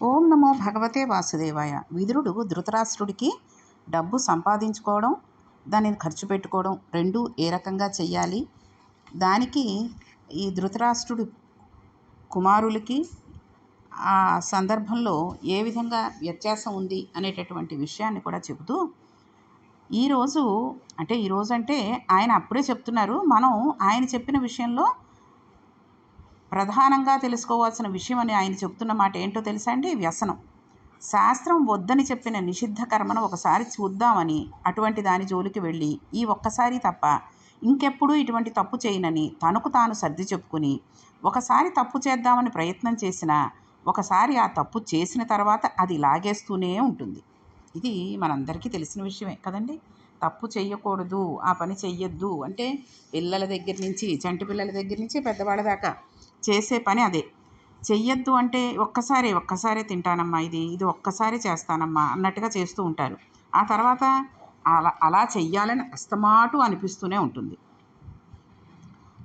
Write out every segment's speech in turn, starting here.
ఓం నమో భగవతే వాసుదేవాయ. విదురుడు ధృతరాష్ట్రుడికి డబ్బు సంపాదించుకోవడం దానిని ఖర్చు పెట్టుకోవడం రెండు ఏ రకంగా చెయ్యాలి? దానికి ఈ ధృతరాష్ట్రుడు కుమారులకి ఆ సందర్భంలో ఏ విధంగా వ్యత్యాసం ఉంది అనేటటువంటి విషయాన్ని కూడా చెబుతూ ఈరోజు అంటే ఈరోజు అంటే ఆయన అప్పుడే చెప్తున్నారు. మనం ఆయన చెప్పిన విషయంలో ప్రధానంగా తెలుసుకోవాల్సిన విషయం అని ఆయన చెప్తున్న మాట ఏంటో తెలుసా అండి? వ్యసనం. శాస్త్రం వద్దని చెప్పిన నిషిద్ధ కర్మను ఒకసారి చూద్దామని అటువంటి దాని జోలికి వెళ్ళి ఈ ఒక్కసారి తప్ప ఇంకెప్పుడు ఇటువంటి తప్పు చేయనని తనకు తాను సర్ది చెప్పుకుని ఒకసారి తప్పు చేద్దామని ప్రయత్నం చేసినా ఒకసారి ఆ తప్పు చేసిన తర్వాత అది లాగేస్తూనే ఉంటుంది. ఇది మనందరికీ తెలిసిన విషయమే కదండి? తప్పు చేయకూడదు ఆ పని చెయ్యొద్దు అంటే పిల్లల దగ్గర నుంచి చంటి పిల్లల దగ్గర నుంచి పెద్దవాళ్ళ దాకా చేసే పని అదే. చెయ్యొద్దు అంటే ఒక్కసారి ఒక్కసారే తింటానమ్మా ఇది ఇది ఒక్కసారి చేస్తానమ్మా అన్నట్టుగా చేస్తూ ఉంటారు. ఆ తర్వాత అలా అలా చెయ్యాలని అస్తమాటు అనిపిస్తూనే ఉంటుంది.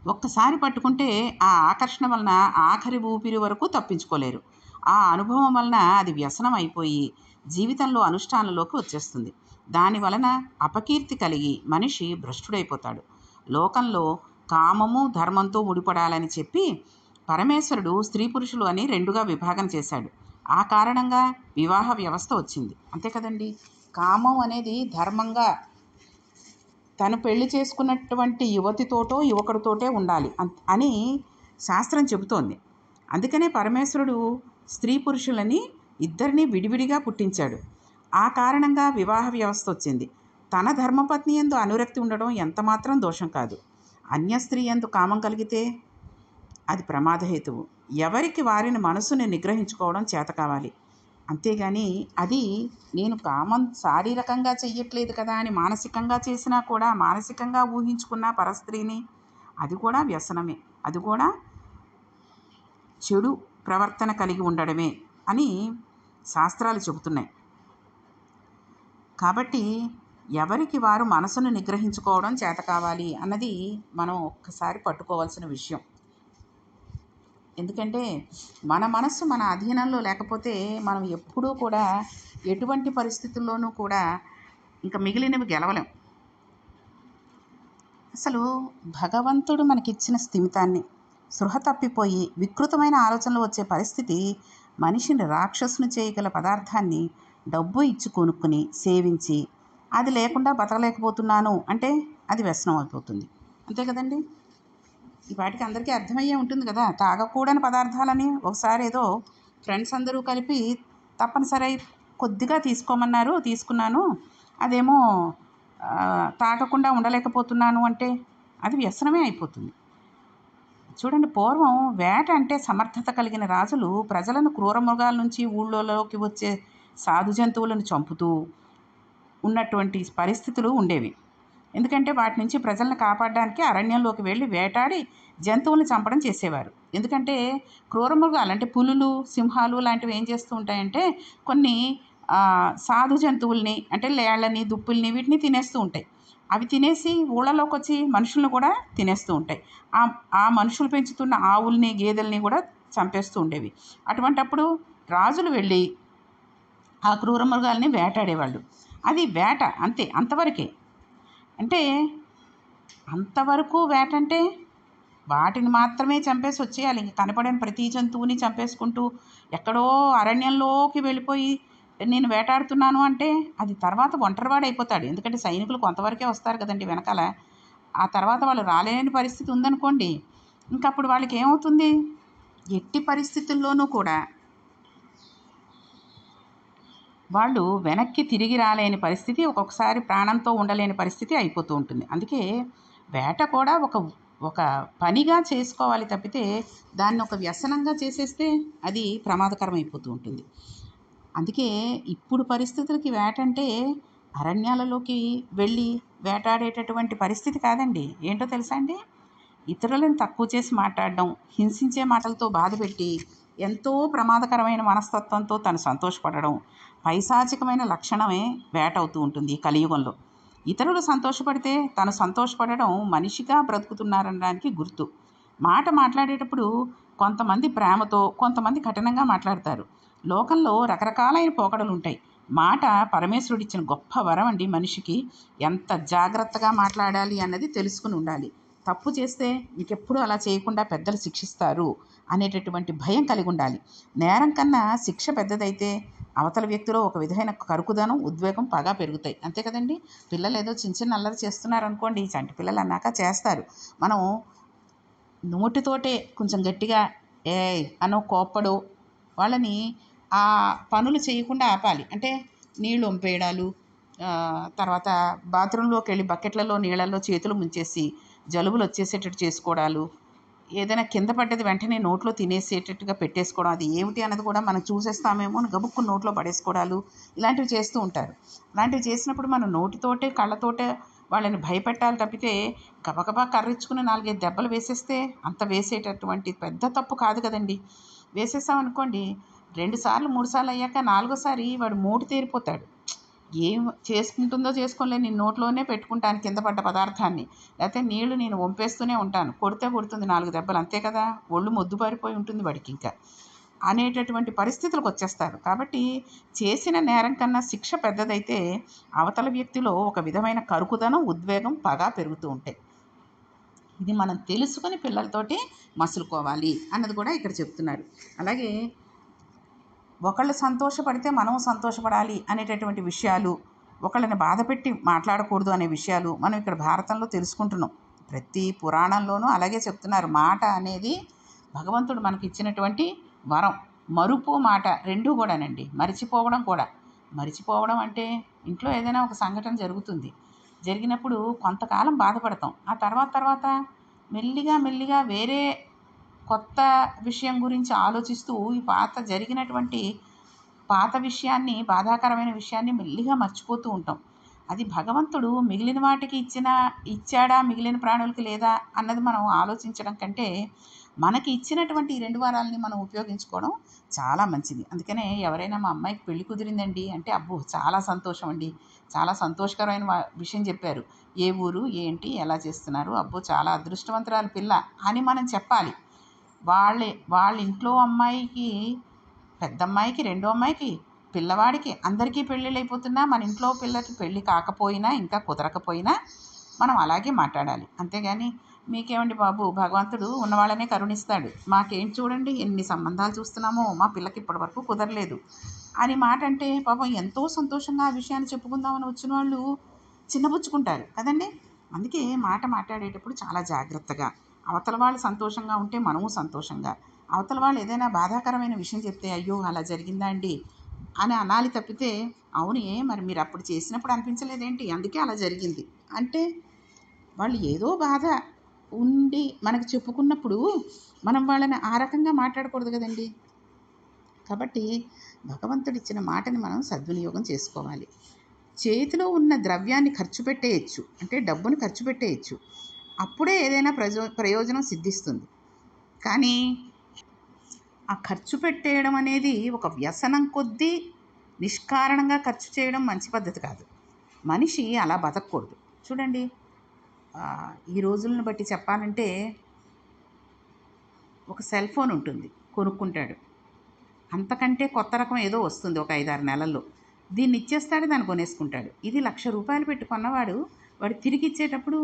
ఒక్కసారి పట్టుకుంటే ఆ ఆకర్షణ వలన ఆఖరి ఊపిరి వరకు తప్పించుకోలేరు. ఆ అనుభవం వలన అది వ్యసనం అయిపోయి జీవితంలో అనుష్ఠానంలోకి వచ్చేస్తుంది. దాని వలన అపకీర్తి కలిగి మనిషి భ్రష్టుడైపోతాడు. లోకంలో కామము ధర్మంతో ముడిపడాలని చెప్పి పరమేశ్వరుడు స్త్రీ పురుషులు అని రెండుగా విభాగం చేశాడు. ఆ కారణంగా వివాహ వ్యవస్థ వచ్చింది. అంతే కదండి? కామం అనేది ధర్మంగా తను పెళ్ళి చేసుకున్నటువంటి యువతితోటో యువకుడితోటే ఉండాలి అని శాస్త్రం చెబుతోంది. అందుకనే పరమేశ్వరుడు స్త్రీ పురుషులని ఇద్దరిని విడివిడిగా పుట్టించాడు. ఆ కారణంగా వివాహ వ్యవస్థ వచ్చింది. తన ధర్మపత్ని ఎందు అనురక్తి ఉండడం ఎంతమాత్రం దోషం కాదు. అన్య స్త్రీ ఎందు కామం కలిగితే అది ప్రమాదహేతువు. ఎవరికి వారిని మనసుని నిగ్రహించుకోవడం చేత కావాలి అంతేగాని అది నేను కామం శారీరకంగా చెయ్యట్లేదు కదా అని మానసికంగా చేసినా కూడా మానసికంగా ఊహించుకున్న పరస్త్రీని అది కూడా వ్యసనమే. అది కూడా చెడు ప్రవర్తన కలిగి ఉండడమే అని శాస్త్రాలు చెబుతున్నాయి. కాబట్టి ఎవరికి వారు మనసును నిగ్రహించుకోవడం చేత కావాలి అన్నది మనం ఒక్కసారి పట్టుకోవాల్సిన విషయం. ఎందుకంటే మన మనస్సు మన అధీనంలో లేకపోతే మనం ఎప్పుడూ కూడా ఎటువంటి పరిస్థితుల్లోనూ కూడా ఇంకా మిగిలినవి గెలవలేం. అసలు భగవంతుడు మనకిచ్చిన స్థిమితాన్ని సృహ తప్పిపోయి వికృతమైన ఆలోచనలు వచ్చే పరిస్థితి మనిషిని రాక్షసుని చేయగల పదార్థాన్ని డబ్బు ఇచ్చి కొనుక్కుని సేవించి అది లేకుండా బతకలేకపోతున్నాను అంటే అది వ్యసనం అయిపోతుంది. అంతే కదండి? ఈ వాటికి అందరికీ అర్థమయ్యే ఉంటుంది కదా. తాగకూడని పదార్థాలని ఒకసారి ఏదో ఫ్రెండ్స్ అందరూ కలిపి తప్పనిసరి కొద్దిగా తీసుకోమన్నారు తీసుకున్నాను. అదేమో తాగకుండా ఉండలేకపోతున్నాను అంటే అది వ్యసనమే అయిపోతుంది. చూడండి పూర్వం వేట అంటే సమర్థత కలిగిన రాజులు ప్రజలను క్రూర మృగాల నుంచి ఊళ్ళోకి వచ్చే సాధు జంతువులను చంపుతూ ఉన్నటువంటి పరిస్థితులు ఉండేవి. ఎందుకంటే వాటి నుంచి ప్రజలను కాపాడడానికి అరణ్యంలోకి వెళ్ళి వేటాడి జంతువులను చంపడం చేసేవారు. ఎందుకంటే క్రూర మృగాలు అంటే పులులు సింహాలు లాంటివి ఏం చేస్తూ ఉంటాయంటే కొన్ని సాధు జంతువుల్ని అంటే లేళ్ళని దుప్పుల్ని వీటిని తినేస్తూ ఉంటాయి. అవి తినేసి ఊళ్ళలోకి వచ్చి మనుషులను కూడా తినేస్తూ ఉంటాయి. ఆ ఆ మనుషులు పెంచుతున్న ఆవుల్ని గేదెల్ని కూడా చంపేస్తూ ఉండేవి. అటువంటప్పుడు రాజులు వెళ్ళి ఆ క్రూర మృగాల్ని వేటాడేవాళ్ళు. అది వేట అంతే అంతవరకే. అంటే అంతవరకు వేట అంటే వాటిని మాత్రమే చంపేసి వచ్చేయాలి. ఇంక కనపడని ప్రతి జంతువుని చంపేసుకుంటూ ఎక్కడో అరణ్యంలోకి వెళ్ళిపోయి నేను వేటాడుతున్నాను అంటే అది తర్వాత ఒంటరివాడు అయిపోతాడు. ఎందుకంటే సైనికులు కొంతవరకే వస్తారు కదండి వెనకాల. ఆ తర్వాత వాళ్ళు రాలేని పరిస్థితి ఉందనుకోండి ఇంకప్పుడు వాళ్ళకి ఏమవుతుంది ఎట్టి పరిస్థితుల్లోనూ కూడా వాళ్ళు వెనక్కి తిరిగి రాలేని పరిస్థితి ఒక్కొక్కసారి ప్రాణంతో ఉండలేని పరిస్థితి అయిపోతూ ఉంటుంది. అందుకే వేట కూడా ఒక ఒక పనిగా చేసుకోవాలి తప్పితే దాన్ని ఒక వ్యసనంగా చేసేస్తే అది ప్రమాదకరం అయిపోతూ ఉంటుంది. అందుకే ఇప్పుడు పరిస్థితులకి వేట అంటే అరణ్యాలలోకి వెళ్ళి వేటాడేటటువంటి పరిస్థితి కాదండి. ఏంటో తెలుసా అండి? ఇతరులను తక్కువ చేసి మాట్లాడడం హింసించే మాటలతో బాధపెట్టి ఎంతో ప్రమాదకరమైన మనస్తత్వంతో తను సంతోషపడడం పైశాచికమైన లక్షణమే వేటవుతూ ఉంటుంది ఈ కలియుగంలో. ఇతరులు సంతోషపడితే తను సంతోషపడడం మనిషిగా బ్రతుకుతున్నారనడానికి గుర్తు. మాట మాట్లాడేటప్పుడు కొంతమంది ప్రేమతో కొంతమంది కఠినంగా మాట్లాడతారు. లోకంలో రకరకాలైన పోకడలు ఉంటాయి మాట పరమేశ్వరుడిచ్చిన గొప్ప వరం అండి మనిషికి. ఎంత జాగ్రత్తగా మాట్లాడాలి అన్నది తెలుసుకుని ఉండాలి. తప్పు చేస్తే ఇంకెప్పుడు అలా చేయకుండా పెద్దలు శిక్షిస్తారు అనేటటువంటి భయం కలిగి ఉండాలి నేరం కన్నా శిక్ష పెద్దదైతే అవతల వ్యక్తిలో ఒక విధమైన కరుకుదనం ఉద్వేగం బాగా పెరుగుతాయి. అంతే కదండి? పిల్లలు ఏదో చిన్న చిన్న అల్లరి చేస్తున్నారు అనుకోండి చంటి పిల్లలు అన్నాక చేస్తారు. మనం నోటితోటే కొంచెం గట్టిగా ఏ అనో కోప్పడు వాళ్ళని ఆ పనులు చేయకుండా ఆపాలి. అంటే నీళ్ళు వంపేయడాలు తర్వాత బాత్రూంలోకి వెళ్ళి బకెట్లలో నీళ్ళల్లో చేతులు ముంచేసి జలుబులు వచ్చేసేటట్టు చేసుకోవడాలు ఏదైనా కింద పడ్డది వెంటనే నోట్లో తినేసేటట్టుగా పెట్టేసుకోవడం అది ఏమిటి అన్నది కూడా మనం చూసేస్తామేమో అని గబుక్కు నోట్లో పడేసుకోవడాలు ఇలాంటివి చేస్తూ ఉంటారు. ఇలాంటివి చేసినప్పుడు మనం నోటితోటే కళ్ళతోటే వాళ్ళని భయపెట్టాలి తప్పితే గబగబా కర్రిచ్చుకుని నాలుగైదు దెబ్బలు వేసేస్తే అంత వేసేటటువంటి పెద్ద తప్పు కాదు కదండి. వేసేసామనుకోండి రెండుసార్లు మూడుసార్లు అయ్యాక నాలుగోసారి వాడు మోటు తేరిపోతాడు. ఏం చేసుకుంటుందో చేసుకోలే నేను నోట్లోనే పెట్టుకుంటాను కింద పడ్డ పదార్థాన్ని. లేకపోతే నీళ్ళు నేను వంపేస్తూనే ఉంటాను. కొడితే కొడుతుంది నాలుగు దెబ్బలు. అంతే కదా? ఒళ్ళు మొద్దుబారిపోయి ఉంటుంది వాడికి ఇంకా. అనేటటువంటి పరిస్థితులకు వచ్చేస్తారు. కాబట్టి చేసిన నేరం కన్నా శిక్ష పెద్దదైతే అవతల వ్యక్తిలో ఒక విధమైన కరుకుదనం ఉద్వేగం పగా పెరుగుతూ ఉంటాయి. ఇది మనం తెలుసుకొని పిల్లలతోటి మసులుకోవాలి అన్నది కూడా ఇక్కడ చెప్తున్నారు. అలాగే ఒకళ్ళు సంతోషపడితే మనం సంతోషపడాలి అనేటటువంటి విషయాలు ఒకళ్ళని బాధపెట్టి మాట్లాడకూడదు అనే విషయాలు మనం ఇక్కడ భారతంలో తెలుసుకుంటున్నాం. ప్రతి పురాణంలోనూ అలాగే చెప్తున్నారు. మాట అనేది భగవంతుడు మనకి ఇచ్చినటువంటి వరం. మరుపు మాట రెండూ కూడానండి. మరిచిపోవడం కూడా. మరిచిపోవడం అంటే ఇంట్లో ఏదైనా ఒక సంఘటన జరుగుతుంది. జరిగినప్పుడు కొంతకాలం బాధపడతాం. ఆ తర్వాత తర్వాత మెల్లిగా మెల్లిగా వేరే కొత్త విషయం గురించి ఆలోచిస్తూ ఈ పాత జరిగినటువంటి పాత విషయాన్ని బాధాకరమైన విషయాన్ని మెల్లిగా మర్చిపోతూ ఉంటాం. అది భగవంతుడు మిగిలిన వాటికి ఇచ్చిన ఇచ్చాడా మిగిలిన ప్రాణులకి లేదా అన్నది మనం ఆలోచించడం కంటే మనకి ఇచ్చినటువంటి ఈ రెండు వారాలని మనం ఉపయోగించుకోవడం చాలా మంచిది. అందుకనే ఎవరైనా మా అమ్మాయికి పెళ్ళి కుదిరిందండి అంటే అబ్బో చాలా సంతోషం అండి. చాలా సంతోషకరమైన విషయం చెప్పారు. ఏ ఊరు ఏంటి ఎలా చేస్తున్నారు? అబ్బో చాలా అదృష్టవంతురాలు పిల్ల అని మనం చెప్పాలి. వాళ్ళే వాళ్ళ ఇంట్లో అమ్మాయికి పెద్ద అమ్మాయికి రెండో అమ్మాయికి పిల్లవాడికి అందరికీ పెళ్ళిళ్ళు అయిపోతున్నా మన ఇంట్లో పిల్లకి పెళ్ళి కాకపోయినా ఇంకా కుదరకపోయినా మనం అలాగే మాట్లాడాలి. అంతేగాని మీకేమండి బాబు? భగవంతుడు ఉన్నవాళ్ళనే కరుణిస్తాడు. మాకేం చూడండి ఎన్ని సంబంధాలు చూస్తున్నామో మా పిల్లకి ఇప్పటివరకు కుదరలేదు. అని మాట అంటే పాపం ఎంతో సంతోషంగా ఆ విషయాన్ని చెప్పుకుందామని వచ్చిన వాళ్ళు చిన్నపుచ్చుకుంటారు కదండి? అందుకే మాట మాట్లాడేటప్పుడు చాలా జాగ్రత్తగా. అవతల వాళ్ళు సంతోషంగా ఉంటే మనము సంతోషంగా. అవతల వాళ్ళు ఏదైనా బాధాకరమైన విషయం చెప్తే అయ్యో అలా జరిగిందా అండి? అని అనాలి తప్పితే అవును మరి మీరు అప్పుడు చేసినప్పుడు అనిపించలేదేంటి? అందుకే అలా జరిగింది. అంటే వాళ్ళు ఏదో బాధ ఉండి మనకు చెప్పుకున్నప్పుడు మనం వాళ్ళని ఆ రకంగా మాట్లాడకూడదు కదండి. కాబట్టి భగవంతుడు ఇచ్చిన మాటని మనం సద్వినియోగం చేసుకోవాలి. చేతిలో ఉన్న ద్రవ్యాన్ని ఖర్చు పెట్టేయచ్చు. అంటే డబ్బును ఖర్చు పెట్టేయచ్చు. అప్పుడే ఏదైనా ప్రజో ప్రయోజనం సిద్ధిస్తుంది. కానీ ఆ ఖర్చు పెట్టేయడం అనేది ఒక వ్యసనం కొద్దీ నిష్కారణంగా ఖర్చు చేయడం మంచి పద్ధతి కాదు. మనిషి అలా బతకూడదు చూడండి ఈ రోజులను బట్టి చెప్పాలంటే ఒక సెల్ ఫోన్ ఉంటుంది కొనుక్కుంటాడు. అంతకంటే కొత్త రకం ఏదో వస్తుంది ఒక ఐదారు నెలల్లో. దీన్ని ఇచ్చేస్తాడు దాన్ని కొనేసుకుంటాడు. ఇది లక్ష రూపాయలు పెట్టుకున్నవాడు వాడు తిరిగి ఇచ్చేటప్పుడు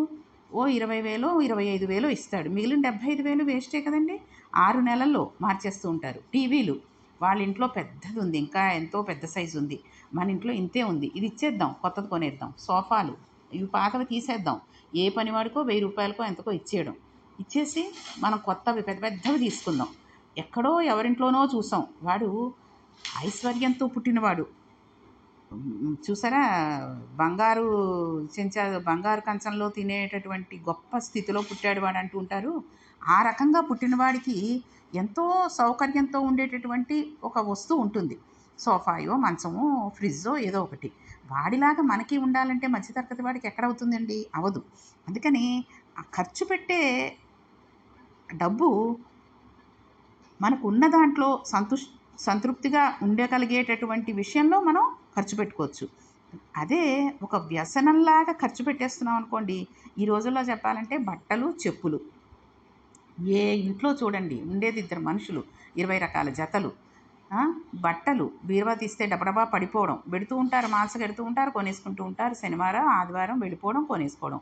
ఓ ఇరవై వేలో ఇరవై ఐదు వేలో ఇస్తాడు. మిగిలిన డెబ్బై ఐదు వేలు వేస్టే కదండి? ఆరు నెలల్లో మార్చేస్తూ ఉంటారు. టీవీలు వాళ్ళ ఇంట్లో పెద్దది ఉంది ఇంకా ఎంతో పెద్ద సైజు ఉంది మన ఇంట్లో ఇంతే ఉంది. ఇది ఇచ్చేద్దాం కొత్తది కొనేద్దాం. సోఫాలు ఇవి పాతవి తీసేద్దాం. ఏ పని వాడికో వెయ్యి రూపాయలకో ఎంతకో ఇచ్చేయడం. ఇచ్చేసి మనం కొత్తవి పెద్ద పెద్దవి తీసుకుందాం. ఎక్కడో ఎవరింట్లోనో చూసాం. వాడు ఐశ్వర్యంతో పుట్టినవాడు. చూసారా? బంగారు చెంచా బంగారు కంచంలో తినేటటువంటి గొప్ప స్థితిలో పుట్టాడు వాడు అంటూ ఉంటారు. ఆ రకంగా పుట్టినవాడికి ఎంతో సౌకర్యంతో ఉండేటటువంటి ఒక వస్తువు ఉంటుంది. సోఫాయో మంచమో ఫ్రిడ్జో ఏదో ఒకటి. వాడిలాగా మనకి ఉండాలంటే మధ్యతరగతి వాడికి ఎక్కడ అవుతుందండి? అవదు. అందుకని ఖర్చు పెట్టే డబ్బు మనకు ఉన్న దాంట్లో సంతుష్ సంతృప్తిగా ఉండగలిగేటటువంటి విషయంలో మనం ఖర్చు పెట్టుకోవచ్చు. అదే ఒక వ్యసనంలాగా ఖర్చు పెట్టేస్తున్నాం అనుకోండి ఈ రోజుల్లో చెప్పాలంటే బట్టలు చెప్పులు. ఏ ఇంట్లో చూడండి ఉండేది ఇద్దరు మనుషులు ఇరవై రకాల జతలు. బట్టలు బీరువా తీస్తే డబడబా పడిపోవడం. పెడుతూ ఉంటారు మాల్సగా పెడుతూ ఉంటారు కొనేసుకుంటూ ఉంటారు. శనివారం ఆదివారం వెళ్ళిపోవడం కొనేసుకోవడం.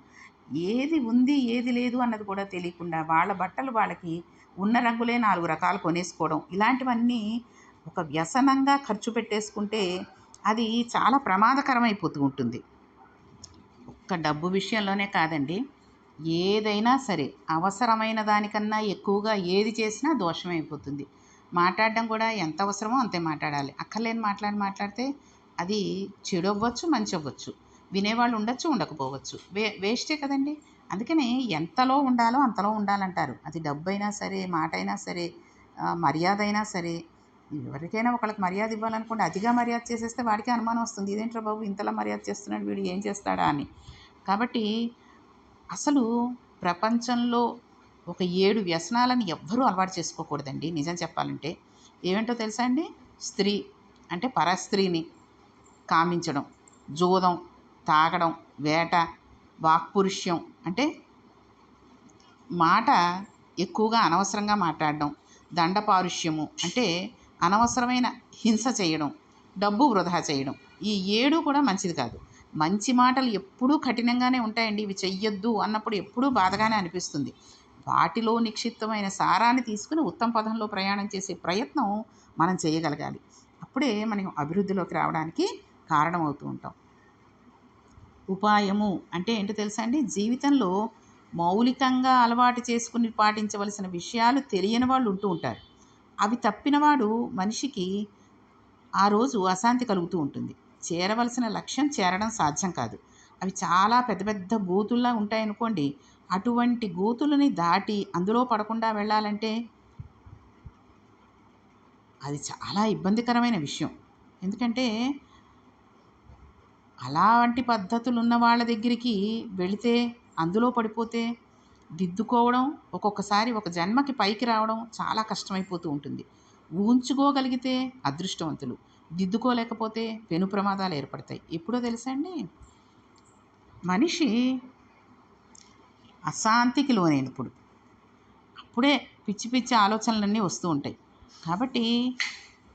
ఏది ఉంది ఏది లేదు అన్నది కూడా తెలియకుండా వాళ్ళ బట్టలు వాళ్ళకి ఉన్న రంగులే నాలుగు రకాలు కొనేసుకోవడం. ఇలాంటివన్నీ ఒక వ్యసనంగా ఖర్చు పెట్టేసుకుంటే అది చాలా ప్రమాదకరమైపోతూ ఉంటుంది. ఒక్క డబ్బు విషయంలోనే కాదండి. ఏదైనా సరే అవసరమైన దానికన్నా ఎక్కువగా ఏది చేసినా దోషమైపోతుంది. మాట్లాడడం కూడా ఎంత అవసరమో అంతే మాట్లాడాలి. అక్కర్లేని మాట్లాడి మాట్లాడితే అది చెడు అవ్వచ్చు మంచి అవ్వచ్చు వినేవాళ్ళు ఉండొచ్చు ఉండకపోవచ్చు. వే వేస్టే కదండి. అందుకని ఎంతలో ఉండాలో అంతలో ఉండాలంటారు. అది డబ్బు అయినా సరే మాట అయినా సరే మర్యాద అయినా సరే ఎవరికైనా ఒకళ్ళకి మర్యాద ఇవ్వాలనుకోండి అతిగా మర్యాద చేసేస్తే వాడికి అనుమానం వస్తుంది. ఇదేంట్రా బాబు ఇంతలా మర్యాద చేస్తున్నాడు వీడు ఏం చేస్తాడా? అని. కాబట్టి అసలు ప్రపంచంలో ఒక ఏడు వ్యసనాలను ఎవ్వరూ అలవాటు చేసుకోకూడదండి. నిజం చెప్పాలంటే ఏమిటో తెలుసా అండి? స్త్రీ అంటే పరస్త్రీని కామించడం జూదం తాగడం వేట వాక్పురుష్యం అంటే మాట ఎక్కువగా అనవసరంగా మాట్లాడడం దండపారుష్యము అంటే అనవసరమైన హింస చేయడం డబ్బు వృధా చేయడం ఈ ఏడు కూడా మంచిది కాదు. మంచి మాటలు ఎప్పుడూ కఠినంగానే ఉంటాయండి. ఇవి చెయ్యొద్దు అన్నప్పుడు ఎప్పుడూ బాధగానే అనిపిస్తుంది. వాటిలో నిక్షిప్తమైన సారాన్ని తీసుకుని ఉత్తమ పదంలో ప్రయాణం చేసే ప్రయత్నం మనం చేయగలగాలి. అప్పుడే మనం అభివృద్ధిలోకి రావడానికి కారణమవుతూ ఉంటాం. ఉపాయము అంటే ఏంటో తెలుసా అండి? జీవితంలో మౌలికంగా అలవాటు చేసుకుని పాటించవలసిన విషయాలు తెలియని వాళ్ళు ఉంటూ ఉంటారు. అవి తప్పినవాడు మనిషికి ఆ రోజు అశాంతి కలుగుతూ ఉంటుంది. చేరవలసిన లక్ష్యం చేరడం సాధ్యం కాదు. అవి చాలా పెద్ద పెద్ద గోతుల్లా ఉంటాయనుకోండి. అటువంటి గోతులని దాటి అందులో పడకుండా వెళ్ళాలంటే అది చాలా ఇబ్బందికరమైన విషయం. ఎందుకంటే అలాంటి పద్ధతులు ఉన్న వాళ్ళ దగ్గరికి వెళితే అందులో పడిపోతే దిద్దుకోవడం ఒక్కొక్కసారి ఒక జన్మకి పైకి రావడం చాలా కష్టమైపోతూ ఉంటుంది. ఊంచుకోగలిగితే అదృష్టవంతులు. దిద్దుకోలేకపోతే పెను ప్రమాదాలు ఏర్పడతాయి. ఎప్పుడో తెలుసా అండి? మనిషి అశాంతికి లోనైనప్పుడు. అప్పుడే పిచ్చి పిచ్చి ఆలోచనలన్నీ వస్తూ ఉంటాయి. కాబట్టి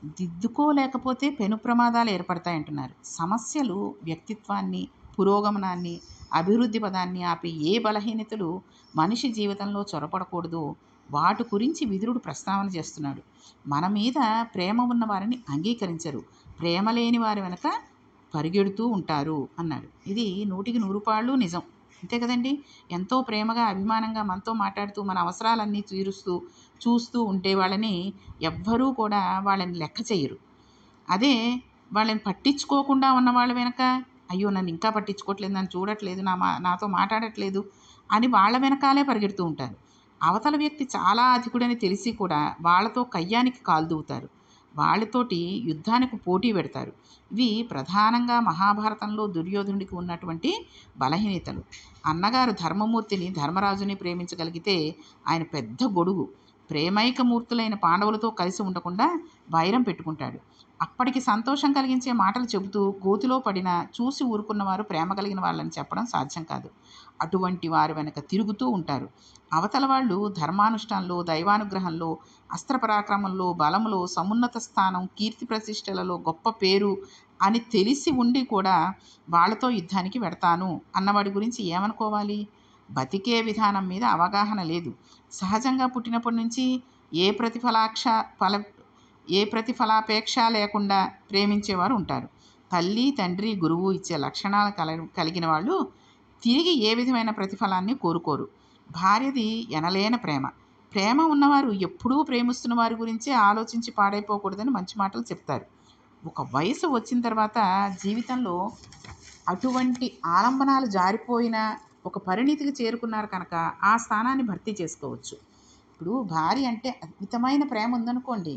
దిద్దుకోలేకపోతే పెను ప్రమాదాలు ఏర్పడతాయి అంటున్నారు సమస్యలు వ్యక్తిత్వాన్ని పురోగమనాన్ని అభివృద్ధి పదాన్ని ఆపే ఏ బలహీనతలు మనిషి జీవితంలో చొరపడకూడదో. వాటి గురించి విదురుడు ప్రస్తావన చేస్తున్నాడు. మన మీద ప్రేమ ఉన్న వారిని అంగీకరించరు. ప్రేమ లేని వారి వెనక పరిగెడుతూ ఉంటారు అన్నాడు. ఇది నూటికి నూరు పాళ్ళు నిజం. అంతే కదండి? ఎంతో ప్రేమగా అభిమానంగా మనతో మాట్లాడుతూ మన అవసరాలన్నీ తీరుస్తూ చూస్తూ ఉంటే వాళ్ళని ఎవ్వరూ కూడా వాళ్ళని లెక్క చేయరు. అదే వాళ్ళని పట్టించుకోకుండా ఉన్న వాళ్ళ వెనక అయ్యో నన్ను ఇంకా పట్టించుకోవట్లేదు నన్ను చూడట్లేదు నా మా నాతో మాట్లాడట్లేదు అని వాళ్ళ వెనకాలే పరిగెడుతూ ఉంటారు. అవతల వ్యక్తి చాలా అధికుడని తెలిసి కూడా వాళ్ళతో కయ్యానికి కాల్దూవుతారు వాళ్ళతోటి యుద్ధానికి పోటీ పెడతారు. ఇవి ప్రధానంగా మహాభారతంలో దుర్యోధనుడికి ఉన్నటువంటి బలహీనతలు. అన్నగారు ధర్మమూర్తిని ధర్మరాజుని ప్రేమించగలిగితే ఆయన పెద్ద గొడుగు. ప్రేమైకమూర్తులైన పాండవులతో కలిసి ఉండకుండా వైరం పెట్టుకుంటాడు. అప్పటికి సంతోషం కలిగించే మాటలు చెబుతూ గోతిలో పడిన చూసి ఊరుకున్నవారు ప్రేమ కలిగిన వాళ్ళని చెప్పడం సాధ్యం కాదు. అటువంటి వారు వెనక తిరుగుతూ ఉంటారు. అవతల వాళ్ళు ధర్మానుష్ఠానంలో దైవానుగ్రహంలో అస్త్రపరాక్రమంలో బలంలో సమున్నత స్థానం కీర్తి ప్రతిష్టలలో గొప్ప పేరు అని తెలిసి ఉండి కూడా వాళ్ళతో యుద్ధానికి వెడతాను అన్నవాడి గురించి ఏమనుకోవాలి? బతికే విధానం మీద అవగాహన లేదు. సహజంగా పుట్టినప్పటి నుంచి ఏ ప్రతిఫలాక్ష ఫల ఏ ప్రతిఫలాపేక్ష లేకుండా ప్రేమించేవారు ఉంటారు. తల్లి తండ్రి గురువు ఇచ్చే లక్షణాలు కల కలిగిన వాళ్ళు తిరిగి ఏ విధమైన ప్రతిఫలాన్ని కోరుకోరు. భార్యది ఎనలేన ప్రేమ. ప్రేమ ఉన్నవారు ఎప్పుడూ ప్రేమిస్తున్న వారి గురించే ఆలోచించి పాడైపోకూడదని మంచి మాటలు చెప్తారు. ఒక వయసు వచ్చిన తర్వాత జీవితంలో అటువంటి ఆలంబనాలు జారిపోయిన ఒక పరిణితికి చేరుకున్నారు కనుక ఆ స్థానాన్ని భర్తీ చేసుకోవచ్చు. ఇప్పుడు భార్య అంటే అద్భుతమైన ప్రేమ ఉందనుకోండి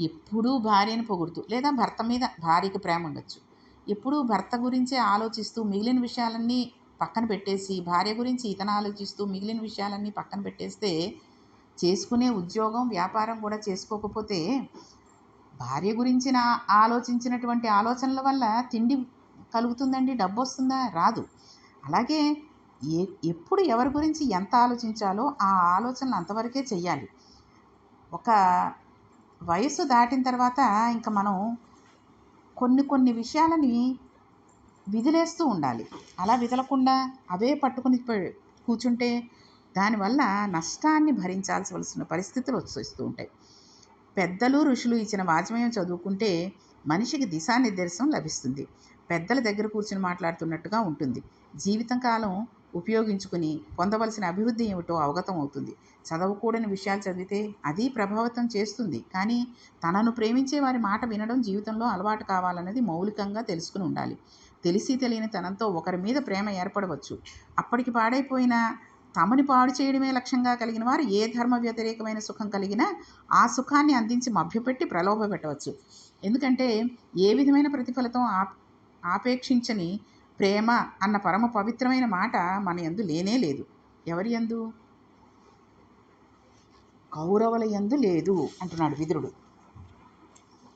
ఎప్పుడూ భార్యను పొగుడుతూ లేదా భర్త మీద భార్యకి ప్రేమ ఉండొచ్చు. ఎప్పుడూ భర్త గురించే ఆలోచిస్తూ మిగిలిన విషయాలన్నీ పక్కన పెట్టేసి భార్య గురించి ఇతను ఆలోచిస్తూ మిగిలిన విషయాలన్నీ పక్కన పెట్టేస్తే చేసుకునే ఉద్యోగం వ్యాపారం కూడా చేసుకోకపోతే భార్య గురించిన ఆలోచించినటువంటి ఆలోచనల వల్ల తిండి కలుగుతుందండి డబ్బు వస్తుందా? రాదు. అలాగే ఏ ఎప్పుడు ఎవరి గురించి ఎంత ఆలోచించాలో ఆ ఆలోచనలు అంతవరకే చెయ్యాలి. ఒక వయసు దాటిన తర్వాత ఇంకా మనం కొన్ని కొన్ని విషయాలని విదిలేస్తూ ఉండాలి. అలా విదలకుండా అవే పట్టుకుని కూర్చుంటే దానివల్ల నష్టాన్ని భరించాల్సి పరిస్థితులు వచ్చేస్తూ ఉంటాయి. పెద్దలు ఋషులు ఇచ్చిన వాజ్మయం చదువుకుంటే మనిషికి దిశానిర్దేశం లభిస్తుంది. పెద్దల దగ్గర కూర్చుని మాట్లాడుతున్నట్టుగా ఉంటుంది. జీవితం కాలం ఉపయోగించుకుని పొందవలసిన అభివృద్ధి ఏమిటో అవగతం అవుతుంది. చదవకూడని విషయాలు చదివితే అది ప్రభావితం చేస్తుంది. కానీ తనను ప్రేమించే వారి మాట వినడం జీవితంలో అలవాటు కావాలన్నది మౌలికంగా తెలుసుకుని ఉండాలి. తెలిసి తెలియని తనంతో ఒకరి మీద ప్రేమ ఏర్పడవచ్చు. అప్పటికి పాడైపోయిన తమని పాడు చేయడమే లక్ష్యంగా కలిగిన వారు ఏ ధర్మ వ్యతిరేకమైన సుఖం కలిగినా ఆ సుఖాన్ని అందించి మభ్యపెట్టి ప్రలోభ పెట్టవచ్చు. ఎందుకంటే ఏ విధమైన ప్రతిఫలితం ఆ ఆపేక్షించని ప్రేమ అన్న పరమ పవిత్రమైన మాట మన యందు లేనే లేదు. ఎవరి యందు? కౌరవుల యందు లేదు అంటున్నాడు విదురుడు.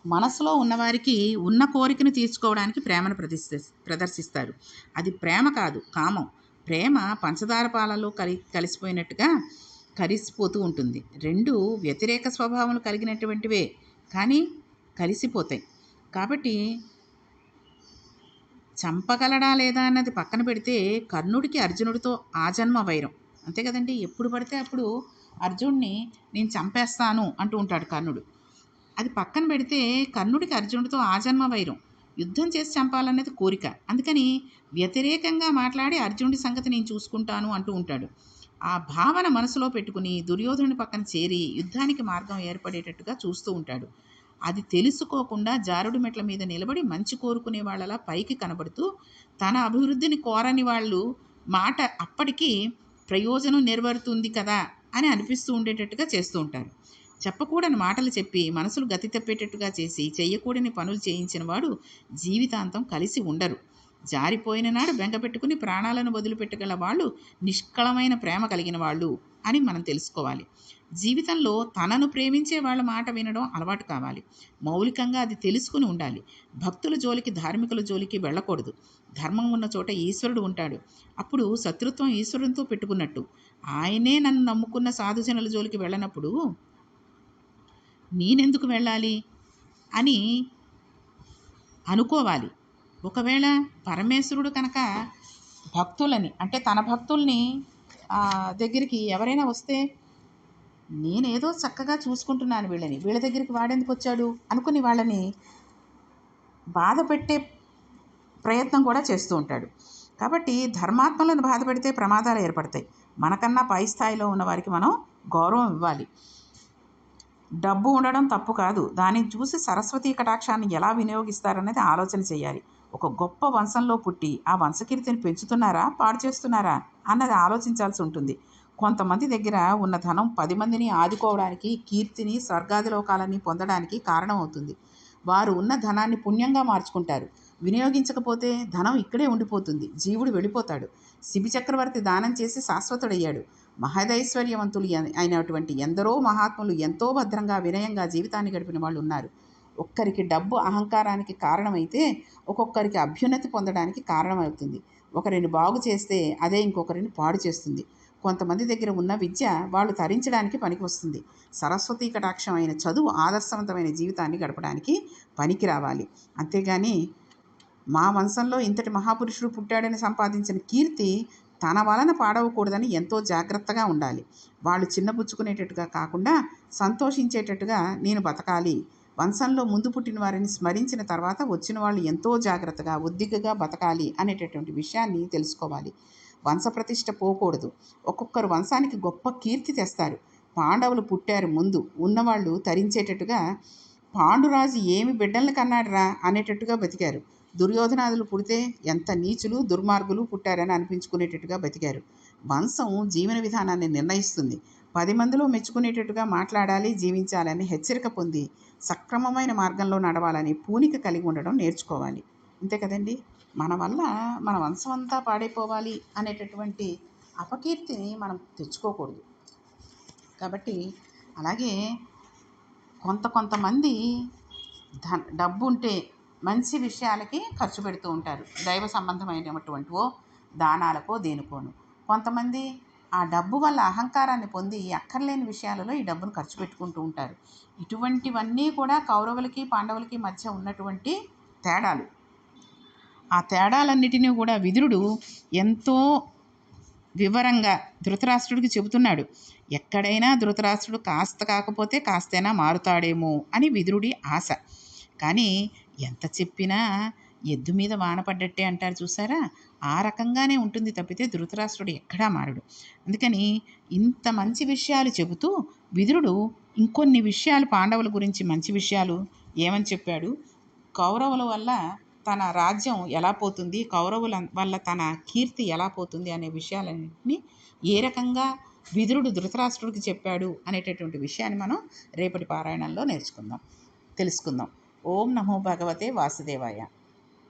మనసులో ఉన్నవారికి ఉన్న కోరికను తీర్చుకోవడానికి ప్రేమను ప్రదర్శి ప్రదర్శిస్తారు. అది ప్రేమ కాదు కామం. ప్రేమ పంచదార పాలలో కలి కలిసిపోయినట్టుగా కలిసిపోతూ ఉంటుంది. రెండు వ్యతిరేక స్వభావం కలిగినటువంటివే కానీ కలిసిపోతాయి. కాబట్టి చంపగలడా లేదా అన్నది పక్కన పెడితే కర్ణుడికి అర్జునుడితో ఆజన్మ వైరం. అంతే కదండి? ఎప్పుడు పడితే అప్పుడు అర్జున్ని నేను చంపేస్తాను అంటూ ఉంటాడు కర్ణుడు. అది పక్కన పెడితే కర్ణుడికి అర్జునుడితో ఆజన్మ వైరం. యుద్ధం చేసి చంపాలన్నది కోరిక. అందుకని వ్యతిరేకంగా మాట్లాడి అర్జునుడి సంగతి నేను చూసుకుంటాను అంటూ ఉంటాడు. ఆ భావన మనసులో పెట్టుకుని దుర్యోధనుడి పక్కన చేరి యుద్ధానికి మార్గం ఏర్పడేటట్టుగా చూస్తూ ఉంటాడు. అది తెలుసుకోకుండా జారుడు మెట్ల మీద నిలబడి మంచి కోరుకునే వాళ్ళలా పైకి కనబడుతూ తన అభివృద్ధిని కోరని వాళ్ళు మాట అప్పటికి ప్రయోజనం నెరవేరుతుంది కదా అని అనిపిస్తూ ఉండేటట్టుగా చేస్తూ ఉంటారు. చెప్పకూడని మాటలు చెప్పి మనసులు గతి తప్పేటట్టుగా చేసి చెయ్యకూడని పనులు చేయించిన వాడు జీవితాంతం కలిసి ఉండరు. జారిపోయిన నాడు బెంగపెట్టుకుని ప్రాణాలను వదిలిపెట్టగల వాళ్ళు నిష్కళమైన ప్రేమ కలిగిన వాళ్ళు అని మనం తెలుసుకోవాలి. జీవితంలో తనను ప్రేమించే వాళ్ళ మాట వినడం అలవాటు కావాలి. మౌలికంగా అది తెలుసుకుని ఉండాలి. భక్తుల జోలికి ధార్మికుల జోలికి వెళ్ళకూడదు. ధర్మం ఉన్న చోట ఈశ్వరుడు ఉంటాడు. అప్పుడు శత్రుత్వం ఈశ్వరునితో పెట్టుకున్నట్టు. ఆయనే నన్ను నమ్ముకున్న సాధుజనుల జోలికి వెళ్ళనప్పుడు నేనెందుకు వెళ్ళాలి? అని అనుకోవాలి. ఒకవేళ పరమేశ్వరుడు కనుక భక్తులని అంటే తన భక్తుల్ని దగ్గరికి ఎవరైనా వస్తే నేనేదో చక్కగా చూసుకుంటున్నాను వీళ్ళని. వీళ్ళ దగ్గరికి వాడెందుకు వచ్చాడు? అనుకుని వాళ్ళని బాధ పెట్టే ప్రయత్నం కూడా చేస్తూ ఉంటాడు. కాబట్టి ధర్మాత్మలను బాధ పెడితే ప్రమాదాలు ఏర్పడతాయి. మనకన్నా పై స్థాయిలో ఉన్న వారికి మనం గౌరవం ఇవ్వాలి. డబ్బు ఉండడం తప్పు కాదు. దానిని చూసి సరస్వతి కటాక్షాన్ని ఎలా వినియోగిస్తారనేది ఆలోచన చేయాలి. ఒక గొప్ప వంశంలో పుట్టి ఆ వంశకీర్తిని పెంచుతున్నారా? పాడు చేస్తున్నారా అన్నది ఆలోచించాల్సి ఉంటుంది. కొంతమంది దగ్గర ఉన్న ధనం పది మందిని ఆదుకోవడానికి కీర్తిని స్వర్గాది లోకాలని పొందడానికి కారణమవుతుంది. వారు ఉన్న ధనాన్ని పుణ్యంగా మార్చుకుంటారు. వినియోగించకపోతే ధనం ఇక్కడే ఉండిపోతుంది. జీవుడు వెళ్ళిపోతాడు. శిబి చక్రవర్తి దానం చేసి శాశ్వతుడయ్యాడు. మహదైశ్వర్యవంతులు అయినటువంటి ఎందరో మహాత్ములు ఎంతో భద్రంగా వినయంగా జీవితాన్ని గడిపిన వాళ్ళు ఉన్నారు. ఒక్కరికి డబ్బు అహంకారానికి కారణమైతే ఒక్కొక్కరికి అభ్యున్నతి పొందడానికి కారణమవుతుంది. ఒకరిని బాగు చేస్తే అదే ఇంకొకరిని పాడు చేస్తుంది. కొంతమంది దగ్గర ఉన్న విద్య వాళ్ళు తరించడానికి పనికి వస్తుంది సరస్వతీ కటాక్షం అయిన చదువు ఆదర్శవంతమైన జీవితాన్ని గడపడానికి పనికి రావాలి. అంతేగాని మా వంశంలో ఇంతటి మహాపురుషుడు పుట్టాడని సంపాదించిన కీర్తి తన వలన పాడవకూడదని ఎంతో జాగ్రత్తగా ఉండాలి. వాళ్ళు చిన్నపుచ్చుకునేటట్టుగా కాకుండా సంతోషించేటట్టుగా నేను బతకాలి. వంశంలో ముందు పుట్టిన వారిని స్మరించిన తర్వాత వచ్చిన వాళ్ళు ఎంతో జాగ్రత్తగా ఉద్దిగగా బతకాలి అనేటటువంటి విషయాన్ని తెలుసుకోవాలి. వంశప్రతిష్ఠ పోకూడదు. ఒక్కొక్కరు వంశానికి గొప్ప కీర్తి తెస్తారు. పాండవులు పుట్టారు ముందు. ఉన్నవాళ్ళు తరించేటట్టుగా పాండురాజు ఏమి బిడ్డల్ని కన్నాడురా అనేటట్టుగా బతికారు. దుర్యోధనాదులు పుడితే ఎంత నీచులు దుర్మార్గులు పుట్టారని అనిపించుకునేటట్టుగా బతికారు. వంశం జీవన విధానాన్ని నిర్ణయిస్తుంది. పది మందిలో మెచ్చుకునేటట్టుగా మాట్లాడాలి జీవించాలని హెచ్చరిక పొంది సక్రమమైన మార్గంలో నడవాలని పూనిక కలిగి ఉండడం నేర్చుకోవాలి. అంతే కదండి. మన వల్ల మన వంశం అంతా పాడైపోవాలి అనేటటువంటి అపకీర్తిని మనం తెచ్చుకోకూడదు. కాబట్టి అలాగే కొంత కొంతమంది ధన డబ్బు ఉంటే మంచి విషయాలకి ఖర్చు పెడుతూ ఉంటారు. దైవ సంబంధమైనటువంటివో దానాలకో దేనికోను. కొంతమంది ఆ డబ్బు వల్ల అహంకారాన్ని పొంది అక్కర్లేని విషయాలలో ఈ డబ్బును ఖర్చు పెట్టుకుంటూ ఉంటారు. ఇటువంటివన్నీ కూడా కౌరవులకి పాండవులకి మధ్య ఉన్నటువంటి తేడాలు. ఆ తేడాలన్నిటినీ కూడా విదురుడు ఎంతో వివరంగా ధృతరాష్ట్రుడికి చెబుతున్నాడు. ఎక్కడైనా ధృతరాష్ట్రుడు కాస్త కాకపోతే కాస్తైనా మారుతాడేమో అని విదురుడి ఆశ. కానీ ఎంత చెప్పినా ఎద్దు మీద వాన పడ్డట్టే అంటారు చూసారా? ఆ రకంగానే ఉంటుంది తప్పితే ధృతరాష్ట్రుడు ఎక్కడా మారడు. అందుకని ఇంత మంచి విషయాలు చెబుతూ విదురుడు ఇంకొన్ని విషయాలు పాండవుల గురించి మంచి విషయాలు ఏమని చెప్పాడు? కౌరవుల వల్ల తన రాజ్యం ఎలా పోతుంది కౌరవుల వల్ల తన కీర్తి ఎలా పోతుంది అనే విషయాలన్నింటినీ ఏ రకంగా విదురుడు ధృతరాష్ట్రుడికి చెప్పాడు అనేటటువంటి విషయాన్ని మనం రేపటి పారాయణంలో నేర్చుకుందాం తెలుసుకుందాం. ఓం నమో భగవతే వాసుదేవాయ.